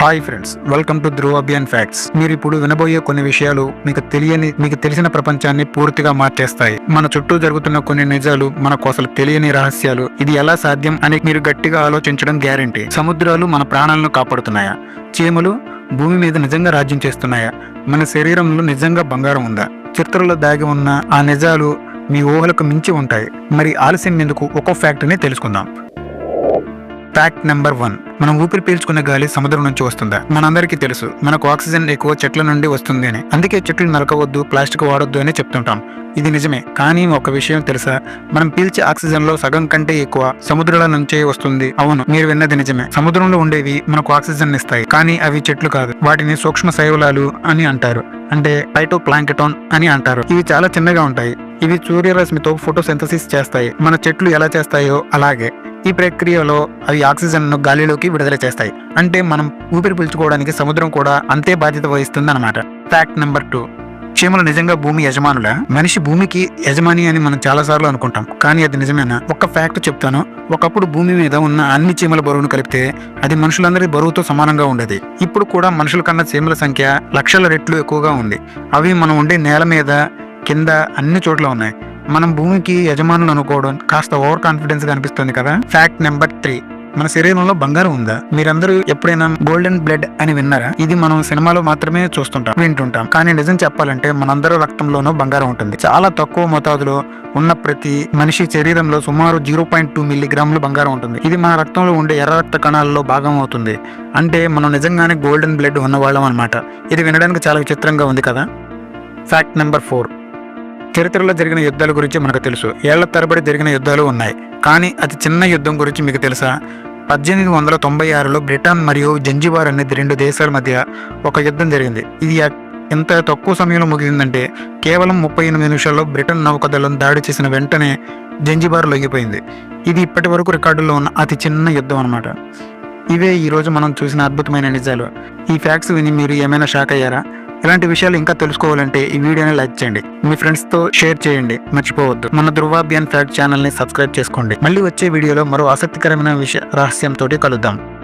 Hi friends welcome to Dhruva Abhiyan facts. మీరు ఇప్పుడు వినబోయే కొన్ని విషయాలు మీకు తెలియని మీకు తెలిసిన ప్రపంచాన్ని పూర్తిగా మార్చేస్తాయి. మన చుట్టూ జరుగుతున్న కొన్ని నిజాలు మనకు అసలు తెలియని రహస్యాలు ఇది ఎలా సాధ్యం అని మీరు గట్టిగా ఆలోచించడం గ్యారంటీ. సముద్రాలు మన ప్రాణాలను కాపాడుతున్నాయా? చీమలు భూమి మీద నిజంగా రాజ్యం చేస్తున్నాయా? మన శరీరంలో నిజంగా బంగారం ఉందా? చిత్రంలో దాగి ఉన్న ఆ నిజాలు మీ ఊహలకు మించి ఉంటాయి. మరి ఆలస్యం ఎందుకు? ఒక్కో ఫ్యాక్టరీని తెలుసుకుందాం. Fact number one. మనం ఊపిరి పీల్చుకునే గాలి సముద్రం నుంచి వస్తుందా? మనందరికీ తెలుసు. మనకు ఆక్సిజన్ ఎక్కువ చెట్ల నుండి వస్తుంది అని. అందుకే చెట్లు నరకవద్దు ప్లాస్టిక్ వాడొద్దు అని చెప్తుంటాం. ఇది నిజమే. కానీ ఒక విషయం తెలుసా? మనం పీల్చే ఆక్సిజన్లో సగం కంటే ఎక్కువ సముద్రాల నుంచే వస్తుంది. అవును మీరు విన్నది నిజమే. సముద్రంలో ఉండేవి మనకు ఆక్సిజన్ ఇస్తాయి. కానీ అవి చెట్లు కాదు. వాటిని సూక్ష్మ శైవలాలు అని అంటారు. అంటే పైటో ప్లాంకెటోన్ అని అంటారు. ఇవి చాలా చిన్నగా ఉంటాయి. ఇవి సూర్యరశ్మితో ఫోటోసింథసిస్ చేస్తాయి. మన చెట్లు ఎలా చేస్తాయో అలాగే. ఈ ప్రక్రియలో అవి ఆక్సిజన్ను గాలిలోకి విడుదల చేస్తాయి. అంటే మనం ఊపిరి పీల్చుకోవడానికి సముద్రం కూడా అంతే బాధ్యత వహిస్తుంది అనమాట ఫ్యాక్ట్ నెంబర్ టూ చీమలు నిజంగా భూమి యజమానుల? మనిషి భూమికి యజమాని అని మనం చాలా సార్లు అనుకుంటాం. కానీ అది నిజమేనా? ఒక ఫ్యాక్ట్ చెప్తాను. ఒకప్పుడు భూమి మీద ఉన్న అన్ని చీమల బరువును కలిపితే అది మనుషులందరి బరువుతో సమానంగా ఉండేది. ఇప్పుడు కూడా మనుషుల కన్నా చీమల సంఖ్య లక్షల రెట్లు ఎక్కువగా ఉంది. అవి మనం ఉండే నేల మీద కింద అన్ని చోట్ల ఉన్నాయి. మనం భూమికి యజమానులు అనుకోవడం కాస్త ఓవర్ కాన్ఫిడెన్స్గా అనిపిస్తుంది కదా? ఫ్యాక్ట్ నెంబర్ త్రీ మన శరీరంలో బంగారం ఉందా? మీరందరూ ఎప్పుడైనా గోల్డెన్ బ్లడ్ అని విన్నారా? ఇది మనం సినిమాలో మాత్రమే చూస్తుంటాం వింటుంటాం. కానీ నిజం చెప్పాలంటే మనందరూ రక్తంలోనూ బంగారం ఉంటుంది. చాలా తక్కువ మోతాదులో ఉన్న ప్రతి మనిషి శరీరంలో సుమారు జీరో పాయింట్ టూ మిల్లీగ్రాములు బంగారం ఉంటుంది. ఇది మన రక్తంలో ఉండే ఎర్ర రక్త కణాలలో భాగం అవుతుంది. అంటే మనం నిజంగానే గోల్డెన్ బ్లడ్ ఉన్నవాళ్ళం అనమాట ఇది వినడానికి చాలా విచిత్రంగా ఉంది కదా? ఫ్యాక్ట్ నెంబర్ ఫోర్ చరిత్రలో జరిగిన యుద్ధాల గురించి మనకు తెలుసు. ఏళ్ళ తరబడి జరిగిన యుద్ధాలు ఉన్నాయి. కానీ అతి చిన్న యుద్ధం గురించి మీకు తెలుసా? పద్దెనిమిది వందల తొంభై ఆరులో బ్రిటన్ మరియు జంజిబార్ అనేది రెండు దేశాల మధ్య ఒక యుద్ధం జరిగింది. ఇది ఎంత తక్కువ సమయంలో ముగిసిందంటే కేవలం ముప్పై ఎనిమిది నిమిషాల్లో బ్రిటన్ నౌకదళం దాడి చేసిన వెంటనే జంజిబార్ లొంగిపోయింది. ఇది ఇప్పటి వరకు రికార్డుల్లో ఉన్న అతి చిన్న యుద్ధం అనమాట ఇవే ఈరోజు మనం చూసిన అద్భుతమైన నిజాలు. ఈ ఫ్యాక్ట్స్ విని మీరు ఏమైనా షాక్ అయ్యారా? ఇలాంటి విషయాలు ఇంకా తెలుసుకోవాలంటే ఈ వీడియోని లైక్ చేయండి. మీ ఫ్రెండ్స్తో షేర్ చేయండి. మర్చిపోవద్దు. మన ధ్రువాభియాన్ ఫ్యాక్ట్ ఛానల్ని సబ్స్క్రైబ్ చేసుకోండి. మళ్ళీ వచ్చే వీడియోలో మరో ఆసక్తికరమైన విషయ రహస్యంతో కలుద్దాం.